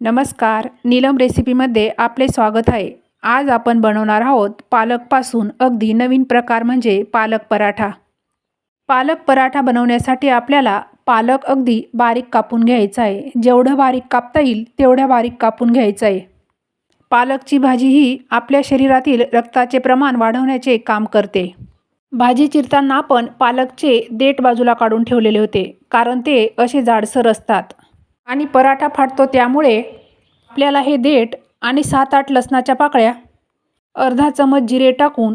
नमस्कार नीलम रेसिपीमध्ये आपले स्वागत आहे. आज आपण बनवणार आहोत पालकपासून अगदी नवीन प्रकार म्हणजे पालक पराठा. पालक पराठा बनवण्यासाठी आपल्याला पालक अगदी बारीक कापून घ्यायचा आहे. जेवढं बारीक कापता येईल तेवढ्या बारीक कापून घ्यायचं आहे. पालकची भाजी ही आपल्या शरीरातील रक्ताचे प्रमाण वाढवण्याचे काम करते. भाजी चिरताना आपण पालकचे देठ बाजूला काढून ठेवलेले होते कारण ते असे जाडसर असतात. आणि पराठा फाटतो त्यामुळे आपल्याला हे देठ आणि सात आठ लसणाच्या पाकळ्या अर्धा चमच जिरे टाकून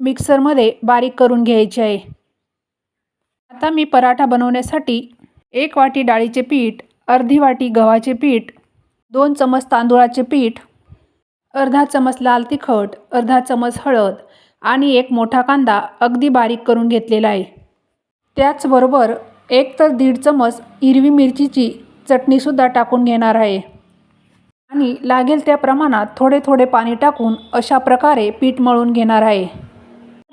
मिक्सरमध्ये बारीक करून घ्यायचे आहे. आता मी पराठा बनवण्यासाठी एक वाटी डाळीचे पीठ अर्धी वाटी गव्हाचे पीठ दोन चमच तांदूळाचे पीठ अर्धा चमच लाल तिखट अर्धा चमच हळद आणि एक मोठा कांदा अगदी बारीक करून घेतलेला आहे. त्याचबरोबर एक तर दीड चमच हिरवी मिरचीची चटणीसुद्धा टाकून घेणार आहे. आणि लागेल त्या प्रमाणात थोडे थोडे पाणी टाकून अशा प्रकारे पीठ मळून घेणार आहे.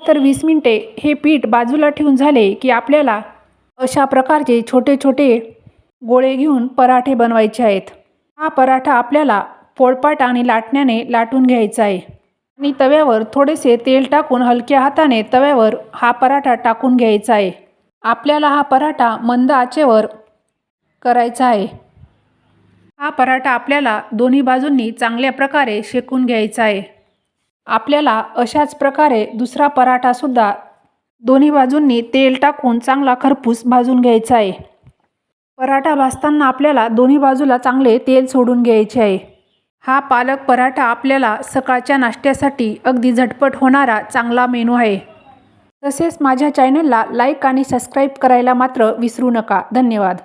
तर वीस मिनटे हे पीठ बाजूला ठेवून झाले की आपल्याला अशा प्रकारचे छोटे छोटे गोळे घेऊन पराठे बनवायचे आहेत. हा पराठा आपल्याला पोळपाट आणि लाटण्याने लाटून घ्यायचा आहे. आणि तव्यावर थोडेसे तेल टाकून हलक्या हाताने तव्यावर हा पराठा टाकून घ्यायचा आहे. आपल्याला हा पराठा मंद आचेवर करायचा आहे. हा पराठा आपल्याला दोन्ही बाजूंनी चांगल्या प्रकारे शेकून घ्यायचा आहे. आपल्याला अशाच प्रकारे दुसरा पराठासुद्धा दोन्ही बाजूंनी तेल टाकून चांगला खरपूस भाजून घ्यायचा आहे. पराठा भाजताना आपल्याला दोन्ही बाजूला चांगले तेल सोडून घ्यायचे आहे. हा पालक पराठा आपल्याला सकाळच्या नाश्त्यासाठी अगदी झटपट होणारा चांगला मेनू आहे. तसेच माझ्या चॅनलला लाईक आणि सबस्क्राईब करायला मात्र विसरू नका. धन्यवाद.